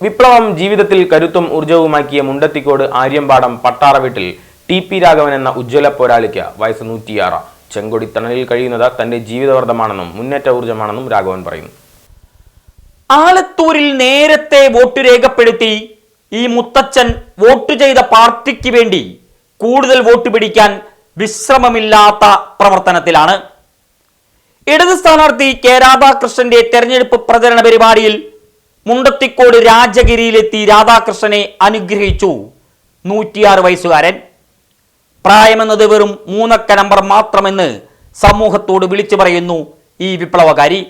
വിപ്ലവം ജീവിതത്തിൽ കരുത്തും ഊർജവുമാക്കിയ മുണ്ടത്തിക്കോട് ആര്യമ്പാടം പട്ടാറ വീട്ടിൽ ടി പി രാഘവൻ എന്ന ഉജ്ജ്വല പോരാളിക്ക് വയസ്സ് നൂറ്റിയാറ്. ചെങ്കൊടി തണലിൽ കഴിയുന്നത് തന്റെ ജീവിതവർദ്ധമാണെന്നും മുന്നേറ്റ ഊർജമാണെന്നും രാഘവൻ പറയുന്നു. ആലത്തൂരിൽ നേരത്തെ വോട്ട് രേഖപ്പെടുത്തി ഈ മുത്തച്ഛൻ വോട്ട് ചെയ്ത പാർട്ടിക്ക് വേണ്ടി കൂടുതൽ വോട്ട് പിടിക്കാൻ വിശ്രമമില്ലാത്ത പ്രവർത്തനത്തിലാണ്. ഇടത് സ്ഥാനാർത്ഥി കെ രാധാകൃഷ്ണന്റെ തെരഞ്ഞെടുപ്പ് പ്രചരണ പരിപാടിയിൽ മുണ്ടത്തിക്കോട് രാജഗിരിയിലെത്തി രാധാകൃഷ്ണനെ അനുഗ്രഹിച്ചു. നൂറ്റിയാറ് വയസ്സുകാരൻ. പ്രായമെന്നത് വെറും മൂന്നക്ക നമ്പർ മാത്രമെന്ന് സമൂഹത്തോട് വിളിച്ചു പറയുന്നു ഈ വിപ്ലവകാരി.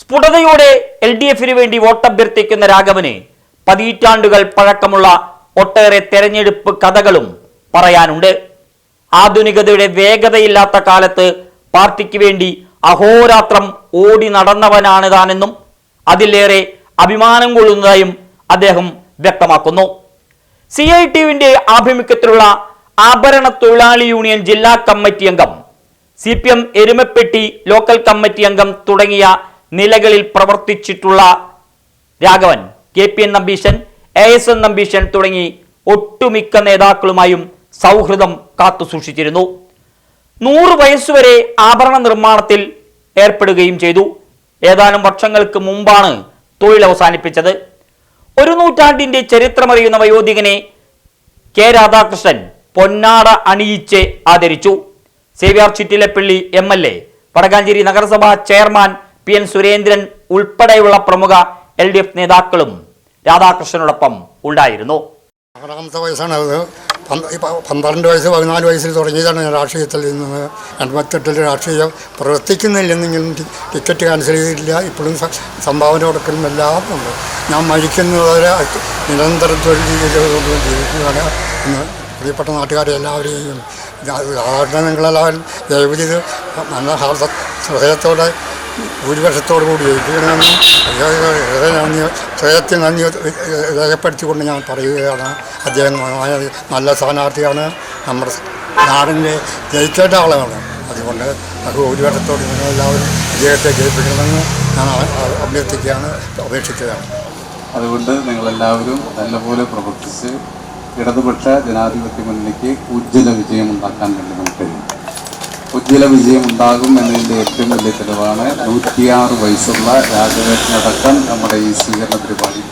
സ്ഫുടതയോടെ എൽ ഡി എഫിന് വേണ്ടി വോട്ടഭ്യർത്ഥിക്കുന്ന രാഘവന് പതിറ്റാണ്ടുകൾ പഴക്കമുള്ള ഒട്ടേറെ തെരഞ്ഞെടുപ്പ് കഥകളും പറയാനുണ്ട്. ആധുനികതയുടെ വേഗതയില്ലാത്ത കാലത്ത് പാർട്ടിക്ക് വേണ്ടി അഹോരാത്രം ഓടി നടന്നവനാണ് താനെന്നും അതിലേറെ അഭിമാനം കൊള്ളുന്നതായും അദ്ദേഹം വ്യക്തമാക്കുന്നു. സി ഐ ടിവിന്റെ ആഭിമുഖ്യത്തിലുള്ള ആഭരണ തൊഴിലാളി യൂണിയൻ ജില്ലാ കമ്മിറ്റി അംഗം C P M Erumapetty local committee അംഗം തുടങ്ങിയ നിലകളിൽ പ്രവർത്തിച്ചിട്ടുള്ള Raghavan K P N Nambeesan A S N Nambeesan തുടങ്ങി ഒട്ടുമിക്ക നേതാക്കളുമായും സൗഹൃദം കാത്തുസൂക്ഷിച്ചിരുന്നു. നൂറ് വയസ്സുവരെ ആഭരണ നിർമ്മാണത്തിൽ ഏർപ്പെടുകയും ചെയ്തു. ഏതാനും വർഷങ്ങൾക്ക് മുമ്പാണ് തൊഴിൽ അവസാനിപ്പിച്ചത്. ഒരു നൂറ്റാണ്ടിന്റെ ചരിത്രമറിയുന്ന വയോധികനെ കെ രാധാകൃഷ്ണൻ പൊന്നാട അണിയിച്ച് ആദരിച്ചു. Xavier Chittilappally M L A Wadakkanchery നഗരസഭാ ചെയർമാൻ പി എൻ സുരേന്ദ്രൻ ഉൾപ്പെടെയുള്ള പ്രമുഖ എൽ ഡി എഫ് നേതാക്കളും രാധാകൃഷ്ണനോടൊപ്പം ഉണ്ടായിരുന്നു. പന്ത്രണ്ട് വയസ്സ് പതിനാല് വയസ്സിൽ തുടങ്ങിയതാണ് ഞാൻ രാഷ്ട്രീയത്തിൽ നിന്ന് എൺപത്തെട്ടിൽ രാഷ്ട്രീയം പ്രവർത്തിക്കുന്നില്ലെന്നെങ്കിലും ടിക്കറ്റ് ക്യാൻസൽ ചെയ്തിട്ടില്ല. ഇപ്പോഴും സംഭാവന കൊടുക്കലും എല്ലാം ഉണ്ട്. ഞാൻ മരിക്കുന്നവരെ നിരന്തരം തൊഴിൽ ചെയ്തുകൊണ്ട് ജീവിക്കുകയാണ് എന്ന് പ്രിയപ്പെട്ട നാട്ടുകാരെ എല്ലാവരെയും സാധാരണ നിങ്ങളെല്ലാവരും ദയവ് ചെയ്ത് നല്ല ഹൃദയത്തോടെ ഭൂരിപക്ഷത്തോടു കൂടി ഹൃദയ നന്ദി ഹൃദയത്തിൽ നന്ദി രേഖപ്പെടുത്തിക്കൊണ്ട് ഞാൻ പറയുകയാണ്. അദ്ദേഹം നല്ല സ്ഥാനാർത്ഥിയാണ്. നമ്മുടെ നാടിന്റെ ജയിക്കേണ്ട ആളാണ്. അതുകൊണ്ട് ഭൂരിപക്ഷത്തോട് നിങ്ങളെല്ലാവരും അദ്ദേഹത്തെ ജയിപ്പിക്കണമെന്ന് ഞാൻ അഭ്യർത്ഥിക്കുകയാണ് അപേക്ഷിക്കുകയാണ്. അതുകൊണ്ട് നിങ്ങളെല്ലാവരും നല്ലപോലെ പ്രവർത്തിച്ച് ഇടതുപക്ഷ ജനാധിപത്യ മുന്നണിക്ക് ഉജ്ജ്വല വിജയം ഉണ്ടാക്കാൻ വേണ്ടി നമുക്ക് ഉജ്ജ്വല വിജയം ഉണ്ടാകും എന്നതിന്റെ ഏറ്റവും വലിയ തെളിവാണ് നൂറ്റിയാറ് വയസ്സുള്ള രാജവേഷനടക്കം നമ്മുടെ ഈ സ്വീകരണ പരിപാടി